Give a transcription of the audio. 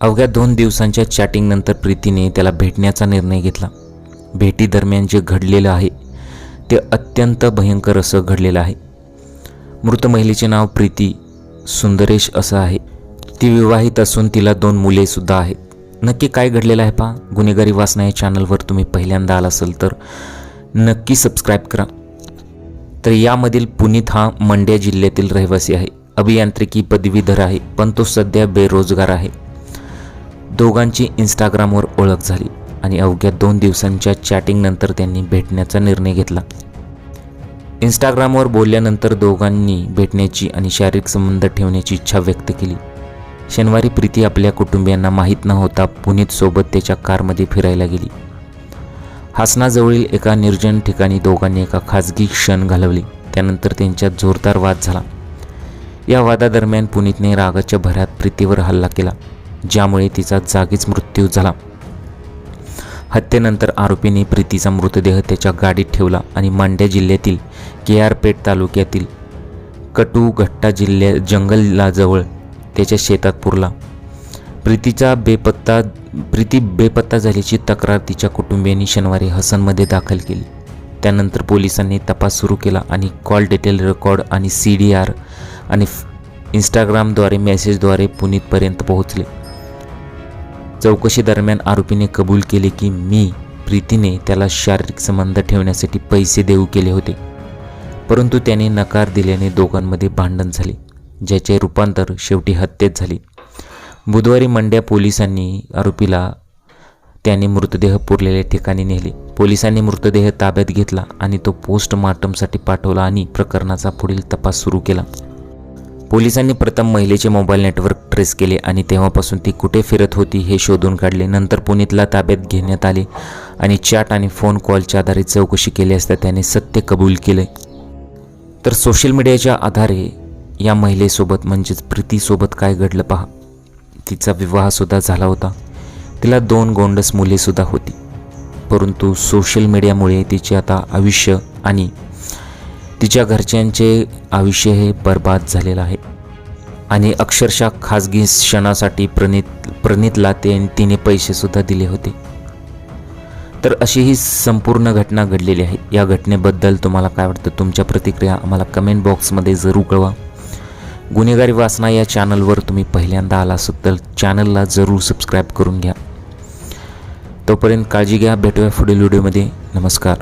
अवघ्या दोन दिवसांच्या चॅटिंगनंतर प्रीतीने त्याला भेटण्याचा निर्णय घेतला. भेटीदरम्यान जे घडलेलं आहे ते अत्यंत भयंकर असं घडलेलं आहे. मृत महिलेचे नाव प्रीती सुंदरेश असं आहे. ती विवाहित असून तिला दोन मुलेसुद्धा आहेत. नक्की काय घडलेलं आहे पहा. गुन्हेगारी वासना या चॅनलवर तुम्ही पहिल्यांदा आला असेल तर नक्की सबस्क्राईब करा. तर यामधील पुनीत हा मंड्या जिल्ह्यातील रहिवासी आहे. अभियांत्रिकी पदवीधर आहे पण तो सध्या बेरोजगार आहे. दोघांची इंस्टाग्रामवर ओळख झाली आणि अवघ्या दोन दिवसांच्या चॅटिंगनंतर त्यांनी भेटण्याचा निर्णय घेतला. इंस्टाग्रामवर बोलल्यानंतर दोघांनी भेटण्याची आणि शारीरिक संबंध ठेवण्याची इच्छा व्यक्त केली. शनिवारी प्रीती आपल्या कुटुंबियांना माहीत न होता पुनीत सोबत त्याच्या कारमध्ये फिरायला गेली. हासनाजवळील एका निर्जन ठिकाणी दोघांनी एका खाजगी क्षण घालवले. त्यानंतर त्यांच्यात जोरदार वाद झाला. या वादादरम्यान पुनीतने रागाच्या भरात प्रीतीवर हल्ला केला. ज्यामुळे तिचा जागीच मृत्यू झाला. हत्येनंतर आरोपीने प्रीतीचा मृतदेह त्याच्या गाडीत ठेवला आणि मांड्या जिल्ह्यातील के आर पेठ तालुक्यातील कटुघट्टा जिल्ह्या जंगलाजवळ त्याच्या शेतात पुरला. प्रीतीचा बेपत्ता प्रीती बेपत्ता झाल्याची तक्रार तिच्या कुटुंबियांनी शनिवारी हसनमध्ये दाखल केली. त्यानंतर पोलिसांनी तपास सुरू केला आणि कॉल डिटेल रेकॉर्ड आणि सी डी आर आणि इंस्टाग्रामद्वारे मेसेजद्वारे पुनीतपर्यंत पोहोचले. चौकशी दरम्यान आरोपीने कबूल केले की मी प्रीतीने त्याला शारीरिक संबंध ठेवण्यासाठी पैसे देऊ केले होते. परंतु त्याने नकार दिल्याने दोघांमध्ये भांडण झाले ज्याचे रूपांतर शेवटी हत्येत झाले. बुधवारी मंड्या पोलिसांनी आरोपीला त्याने मृतदेह पुरलेल्या ठिकाणी नेले. पोलिसांनी मृतदेह ताब्यात घेतला आणि तो पोस्टमार्टमसाठी पाठवला आणि प्रकरणाचा पुढील तपास सुरू केला. पोलिसांनी प्रथम महिलेचे मोबाईल नेटवर्क ट्रेस केले आणि तेव्हापासून ती कुठे फिरत होती हे शोधून काढले. नंतर पुनीतला ताब्यात घेण्यात आले आणि चॅट आणि फोन कॉलच्या आधारे चौकशी केली असता त्याने सत्य कबूल केले. तर सोशल मीडियाच्या आधारे या महिलेसोबत म्हणजेच प्रीतीसोबत काय घडलं पहा. तिचा विवाहसुद्धा झाला होता. तिला दोन गोंडस मुलेसुद्धा होती. परंतु सोशल मीडियामुळे तिचे आता आयुष्य आणि तिच्या घरच्यांचे आयुष्य हे बर्बाद झालेलं आहे. आणि अक्षरशः खाजगी क्षणासाठी प्रणित प्रणितला ते तिने पैसेसुद्धा दिले होते. तर अशी ही संपूर्ण घटना घडलेली आहे. या घटनेबद्दल तुम्हाला काय वाटतं? तुमच्या प्रतिक्रिया आम्हाला कमेंट बॉक्समध्ये जरूर कळवा. गुन्हेगारी वासना या चॅनलवर तुम्ही पहिल्यांदा आला असत तर चॅनलला जरूर सबस्क्राईब करून घ्या. तोपर्यंत काळजी घ्या. भेटूया पुढील व्हिडिओमध्ये. नमस्कार.